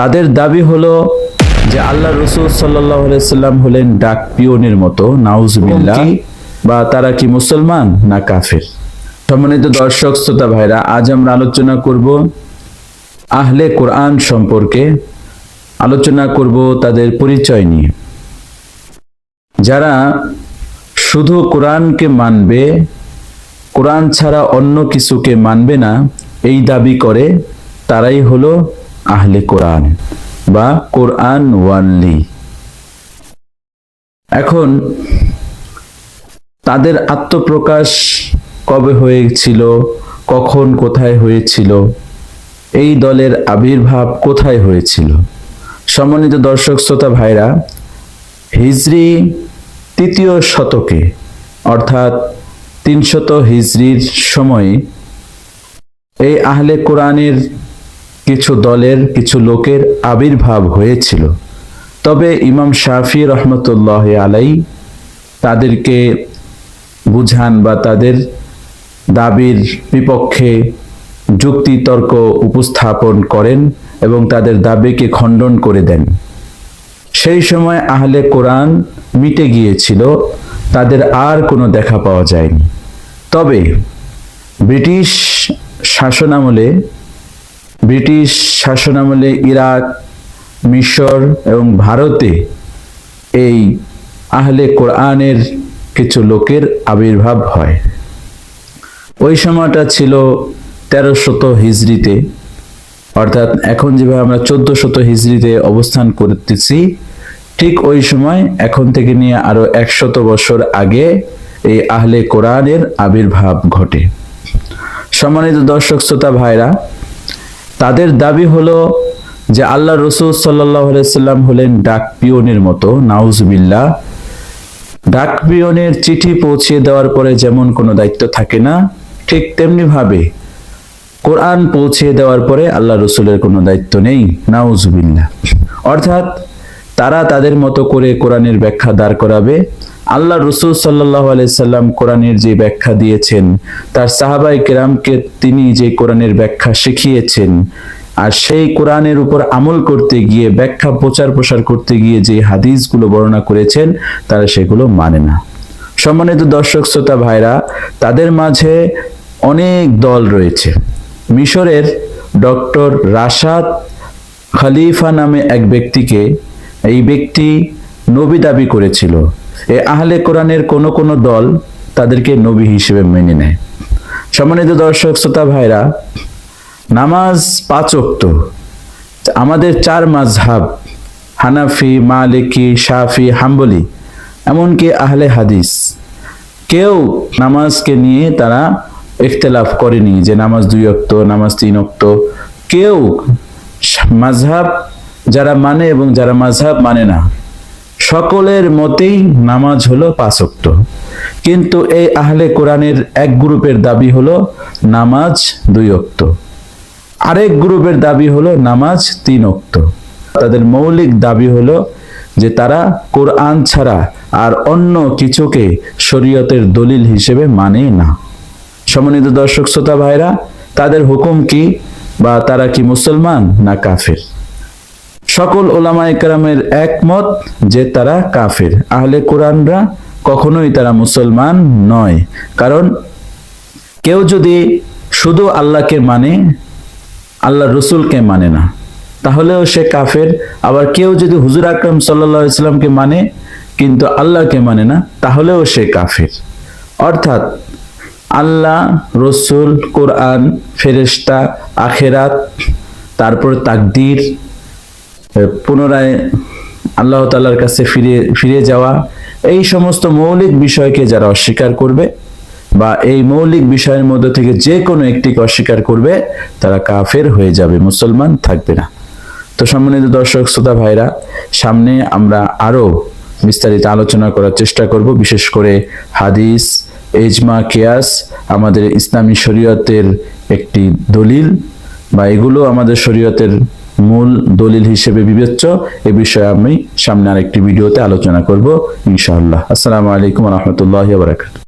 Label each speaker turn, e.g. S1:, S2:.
S1: তাদের দাবি হলো যে আল্লাহ রসুল সাল্লাহ সাল্লাম হলেন ডাক পিওনের মতো নাউজবিল্লা বা তারা কি মুসলমান না কাফের? সম্মানিত দর্শক শ্রোতা ভাইরা আজ আমরা আলোচনা করব আহলে কোরআন সম্পর্কে। আলোচনা করব তাদের পরিচয় নিয়ে। যারা শুধু কোরআনকে মানবে কোরআন ছাড়া অন্য কিছুকে মানবে না এই দাবি করে তারাই হলো আহলে কোরআন বা কোরআন ওয়ানলি এখন তাদের আত্মপ্রকাশ কবে হয়েছিল, কখন কোথায় হয়েছিল, এই দলের আবির্ভাব কোথায় হয়েছিল? সম্মানিত দর্শক, শ্রোতা ভাইরা, হিজরি তৃতীয় শতকে, অর্থাৎ তিনশত হিজরির সময়ে, এই আহলে কোরআনের কিছু দলের, কিছু লোকের আবির্ভাব হয়েছিল। তবে ইমাম শাফি রহমতুল্লাহ আলাই তাদেরকে বুঝান বা তাদের দাবির বিপক্ষে যুক্তি তর্ক উপস্থাপন করেন এবং তাদের দাবিকে খণ্ডন করে দেন। সেই সময় আহলে কোরআন মিটে গিয়েছিল, তাদের আর কোনো দেখা পাওয়া যায়নি। তবে ব্রিটিশ শাসনামলে ব্রিটিশ শাসনামলে ইরাক, মিশর এবং ভারতে এই আহলে কোরআনের কিছু লোকের আবির্ভাব হয়। ওই সময়টা ছিল তেরোশত হিজড়িতে, অর্থাৎ এখন যেভাবে আমরা চোদ্দ শত হিজড়িতে অবস্থান করতেছি, ঠিক ওই সময় এখন থেকে নিয়ে আরও একশত বছর আগে এই আহলে কোরআনের আবির্ভাব ঘটে। সম্মানিত দর্শক, শ্রোতা ভাইরা তাদের দাবি হলো যে আল্লাহ রসুল সাল্লাহ সাল্লাম হলেন ডাক পিওনের মতো নাউজবিল্লা ডাক পিওনের চিঠি পৌঁছে দেওয়ার পরে যেমন কোনো দায়িত্ব থাকে না, ঠিক তেমনি ভাবে কোরআন পৌঁছে দেওয়ার পরে আল্লাহ রসুলের কোনো দায়িত্ব নেই নাউজবিল্লা অর্থাৎ তারা তাদের মতো করে কোরআনের ব্যাখ্যা দাঁড় করাবে। আল্লাহ রসুল সাল্লাহ সাল্লাম কোরআনের যে ব্যাখ্যা দিয়েছেন, তার সাহাবাই কেরামকে তিনি যে কোরআনের ব্যাখ্যা শিখিয়েছেন, আর সেই কোরআনের উপর আমল করতে গিয়ে, ব্যাখ্যা প্রচার প্রসার করতে গিয়ে যে হাদিসগুলো বর্ণনা করেছেন, তারা সেগুলো মানে না। সম্মানিত দর্শক, শ্রোতা ভাইরা, তাদের মাঝে অনেক দল রয়েছে। মিশরের ডক্টর রাশাদ খলিফা নামে এক ব্যক্তিকে এই ব্যক্তি নবী দাবি করেছিল। এ আহলে কোরআনের কোন কোন দল তাদেরকে নবী হিসেবে মেনে নেয়। সম্মানিত দর্শক, শ্রোতা ভাইরা, নামাজ পাঁচক্ত আমাদের চার মাঝহাব হানাফি, মালিকি, শাফি, হাম্বলি, এমনকি আহলে হাদিস। কেউ নামাজকে নিয়ে তারা ইখতলাফ করেনি যে নামাজ দুই অক্ত নামাজ তিন অক্ত কেউ মাঝহাব যারা মানে এবং যারা মাঝহাব মানে না। সকলের মতেই নামাজ হলো পাঁচক্ত। কিন্তু এই আহলে কোরআনের এক গ্রুপের দাবি হলো নামাজ দুই অক্ত আরেক গ্রুপের দাবি হলো নামাজ তিন অক্ত তাদের মৌলিক দাবি হলো যে তারা কোরআন ছাড়া আর অন্য কিছুকে শরীয়তের দলিল হিসেবে মানে না। সমন্বিত দর্শক, শ্রোতা ভাইরা, তাদের হুকুম কি বা তারা কি মুসলমান না কাফের? সকল ওলামা একরামের একমত যে তারা কাফের। আহলে কোরআনরা কখনোই তারা মুসলমান নয়। কারণ কেউ যদি শুধু আল্লাহকে মানে আল্লাহ রসুলকে মানে না, তাহলেও সে কাফের। আবার কেউ যদি হুজুর আকরম সাল্লা ইসলামকে মানে কিন্তু আল্লাহকে মানে না, তাহলেও সে কাফের। অর্থাৎ আল্লাহ, রসুল, কোরআন ফেরেস্তা আখেরাত, তারপর তাকদির পুনরায় আল্লাহ তালার কাছে ফিরে ফিরে যাওয়া, এই সমস্ত মৌলিক বিষয়কে যারা অস্বীকার করবে বা এই মৌলিক বিষয়ের মধ্যে থেকে যে কোনো একটিকে অস্বীকার করবে, তারা কাফের হয়ে যাবে, মুসলমান থাকবে না। তো সম্মানিত দর্শক, শ্রোতা ভাইরা, সামনে আমরা আরও বিস্তারিত আলোচনা করার চেষ্টা করব। বিশেষ করে হাদিস, এজমা, কেয়াস আমাদের ইসলামী শরীয়তের একটি দলিল বা এগুলো আমাদের শরীয়তের মূল দলিল হিসেবে বিবেচ্য, এ বিষয়ে আমি সামনে আরেকটি ভিডিওতে আলোচনা করব, ইনশাআল্লাহ। আসসালামু আলাইকুম রহমতুল্লাহ বারাকাতুহু।